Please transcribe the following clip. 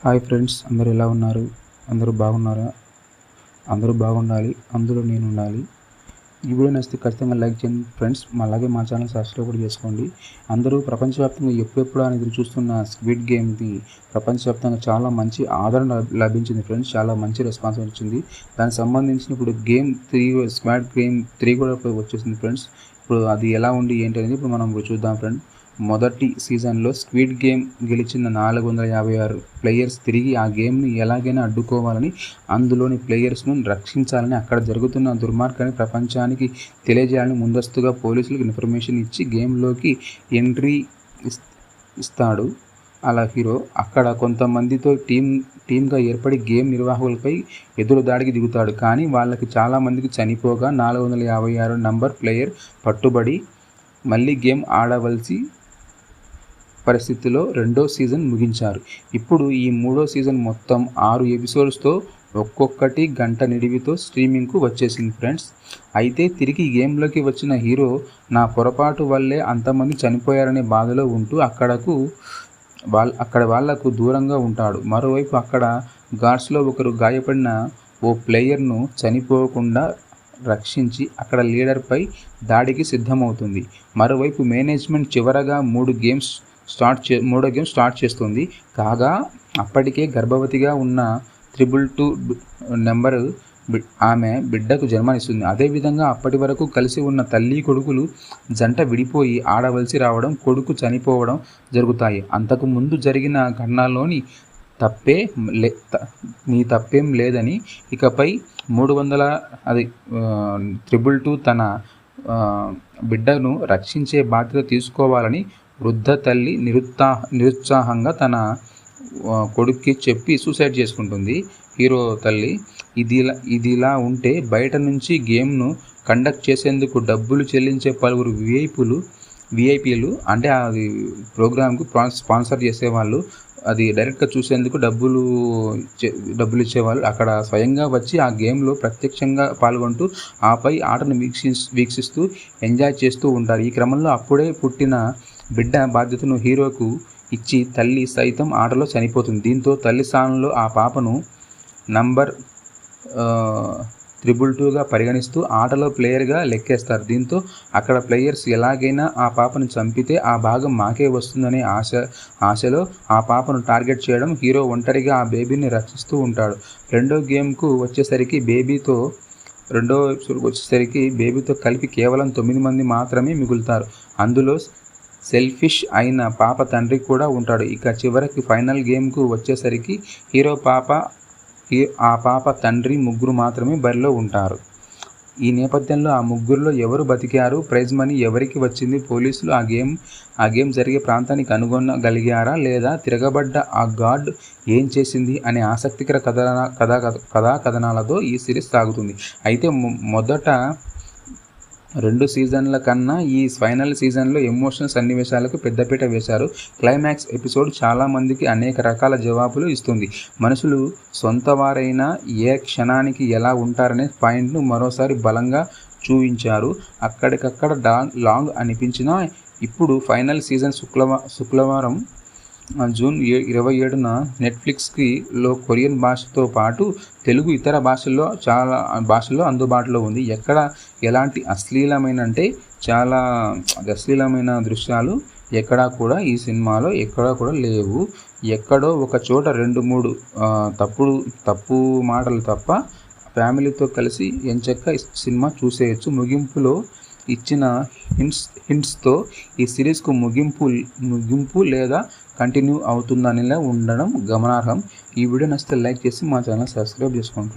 Hi friends అందరు ఎలా ఉన్నారు? అందరూ బాగున్నారా? అందరూ బాగుండాలి అందులో నేను ఉండాలి. ఈ వీడియో నచ్చితే ఖచ్చితంగా లైక్ చేయండి ఫ్రెండ్స్. అలాగే మా ఛానల్ సబ్స్క్రైబ్ కూడా చేసుకోండి. అందరూ ప్రపంచవ్యాప్తంగా ఎప్పుడెప్పుడు అని ఎదురు చూస్తున్న స్క్విడ్ గేమ్ది ప్రపంచవ్యాప్తంగా చాలా మంచి ఆదరణ లభించింది ఫ్రెండ్స్. చాలా మంచి రెస్పాన్స్ వచ్చింది. దానికి సంబంధించిన ఇప్పుడు game three squad game three కూడా వచ్చేసింది ఫ్రెండ్స్. ఇప్పుడు అది ఎలా ఉండి ఏంటి అనేది ఇప్పుడు మనం చూద్దాం ఫ్రెండ్. మొదటి సీజన్లో స్క్విడ్ గేమ్ గెలిచిన నాలుగు వందల యాభై ఆరు ప్లేయర్స్ తిరిగి ఆ గేమ్ని ఎలాగైనా అడ్డుకోవాలని అందులోని ప్లేయర్స్ను రక్షించాలని అక్కడ జరుగుతున్న దుర్మార్గాన్ని ప్రపంచానికి తెలియజేయాలని ముందస్తుగా పోలీసులకు ఇన్ఫర్మేషన్ ఇచ్చి గేమ్లోకి ఎంట్రీ ఇస్- ఇస్తాడు. అలా హీరో అక్కడ కొంతమందితో టీం టీమ్గా ఏర్పడి గేమ్ నిర్వాహకులపై ఎదురు దాడికి దిగుతాడు. కానీ వాళ్ళకి చాలామందికి చనిపోగా నాలుగు వందల యాభై ఆరు నంబర్ ప్లేయర్ పట్టుబడి మళ్ళీ గేమ్ ఆడవలసి పరిస్థితిలో రెండో సీజన్ ముగించారు. ఇప్పుడు ఈ మూడో సీజన్ మొత్తం ఆరు ఎపిసోడ్స్తో ఒక్కొక్కటి గంట నిడివితో స్ట్రీమింగ్కు వచ్చేసింది ఫ్రెండ్స్. అయితే తిరిగి గేమ్లోకి వచ్చిన హీరో నా పొరపాటు వల్లే అంతమంది చనిపోయారనే బాధలో ఉంటూ అక్కడకు వాళ్ళ అక్కడ వాళ్ళకు దూరంగా ఉంటాడు. మరోవైపు అక్కడ గాడ్స్లో ఒకరు గాయపడిన ఓ ప్లేయర్ను చనిపోకుండా రక్షించి అక్కడ లీడర్పై దాడికి సిద్ధమవుతుంది. మరోవైపు మేనేజ్మెంట్ చివరగా మూడు గేమ్స్ స్టార్ట్ చే మూడో గేమ్ స్టార్ట్ చేస్తుంది. కాగా అప్పటికే గర్భవతిగా ఉన్న త్రిబుల్ టూ నెంబర్ ఆమె బిడ్డకు జన్మనిస్తుంది. అదేవిధంగా అప్పటి వరకు కలిసి ఉన్న తల్లి కొడుకులు జంట విడిపోయి ఆడవలసి రావడం కొడుకు చనిపోవడం జరుగుతాయి. అంతకు ముందు జరిగిన ఘటనలోని తప్పే లే త- నీ తప్పేం లేదని ఇకపై మూడు వందల అది త్రిబుల్ టూ తన బిడ్డను రక్షించే బాధ్యత తీసుకోవాలని వృద్ధ తల్లి నిరుత్సాహ నిరుత్సాహంగా తన కొడుక్కి చెప్పి సూసైడ్ చేసుకుంటుంది. హీరో తల్లి ఇది ఇదిలా ఉంటే బయట నుంచి గేమ్ను కండక్ట్ చేసేందుకు డబ్బులు చెల్లించే పలువురు విఐపులు విఐపీలు అంటే అది ప్రోగ్రామ్కు స్పాన్సర్ చేసేవాళ్ళు అది డైరెక్ట్గా చూసేందుకు డబ్బులు డబ్బులు ఇచ్చేవాళ్ళు. అక్కడ స్వయంగా వచ్చి ఆ గేమ్లో ప్రత్యక్షంగా పాల్గొంటూ ఆపై ఆటను వీక్షి వీక్షిస్తూ ఎంజాయ్ చేస్తూ ఉంటారు. ఈ క్రమంలో అప్పుడే పుట్టిన బిడ్డ బాధ్యతను హీరోకు ఇచ్చి తల్లి సైతం ఆటలో చనిపోతుంది. దీంతో తల్లి స్థానంలో ఆ పాపను నంబర్ త్రిబుల్ టూగా పరిగణిస్తూ ఆటలో ప్లేయర్గా లెక్కేస్తారు. దీంతో అక్కడ ప్లేయర్స్ ఎలాగైనా ఆ పాపను చంపితే ఆ భాగం మాకే వస్తుందనే ఆశ ఆశలో ఆ పాపను టార్గెట్ చేయడం హీరో ఒంటరిగా ఆ బేబీని రక్షిస్తూ ఉంటాడు. రెండో గేమ్కు వచ్చేసరికి బేబీతో రెండో ఎపిసోడ్కి వచ్చేసరికి బేబీతో కలిపి కేవలం తొమ్మిది మంది మాత్రమే మిగులుతారు. అందులో సెల్ఫిష్ అయిన పాప తండ్రి కూడా ఉంటాడు. ఇక చివరికి ఫైనల్ గేమ్కు వచ్చేసరికి హీరో పాప ఈ- ఆ పాప తండ్రి ముగ్గురు మాత్రమే బరిలో ఉంటారు. ఈ నేపథ్యంలో ఆ ముగ్గురులో ఎవరు బతికారు ప్రైజ్ మనీ ఎవరికి వచ్చింది పోలీసులు ఆ గేమ్ ఆ గేమ్ జరిగే ప్రాంతానికి కనుగొనగలిగారా లేదా తిరగబడ్డ ఆ గాడ్ ఏం చేసింది అనే ఆసక్తికర కథ కథా కథా కథనాలతో ఈ సిరీస్ సాగుతుంది. అయితే మొదట రెండు సీజన్ల కన్నా ఈ ఫైనల్ సీజన్లో ఎమోషనల్ సన్నివేశాలకు పెద్దపీట వేశారు. క్లైమాక్స్ ఎపిసోడ్ చాలామందికి అనేక రకాల జవాబులు ఇస్తుంది. మనుషులు సొంత వారైనా ఏ క్షణానికి ఎలా ఉంటారనే పాయింట్ను మరోసారి బలంగా చూపించారు. అక్కడికక్కడ డా లాంగ్ అనిపించినా ఇప్పుడు ఫైనల్ సీజన్ శుక్రవా శుక్రవారం జూన్ ఏ ఇరవై ఏడున నెట్ఫ్లిక్స్కి లో కొరియన్ భాషతో పాటు తెలుగు ఇతర భాషల్లో చాలా భాషల్లో అందుబాటులో ఉంది. ఎక్కడ ఎలాంటి అశ్లీలమైన అంటే చాలా అశ్లీలమైన దృశ్యాలు ఎక్కడా కూడా ఈ సినిమాలో ఎక్కడా కూడా లేవు. ఎక్కడో ఒక చోట రెండు మూడు తప్పుడు తప్పు మాటలు తప్ప ఫ్యామిలీతో కలిసి ఎంచక్క సినిమా చూసేయచ్చు. ముగింపులో ఇచ్చిన హింట్స్ హింట్స్తో ఈ సిరీస్కు ముగింపు ముగింపు లేదా కంటిన్యూ అవుతుందనిలా ఉండడం గమనార్హం ఈ వీడియో నచ్చితే లైక్ చేసి మా ఛానల్ సబ్స్క్రైబ్ చేసుకోండి.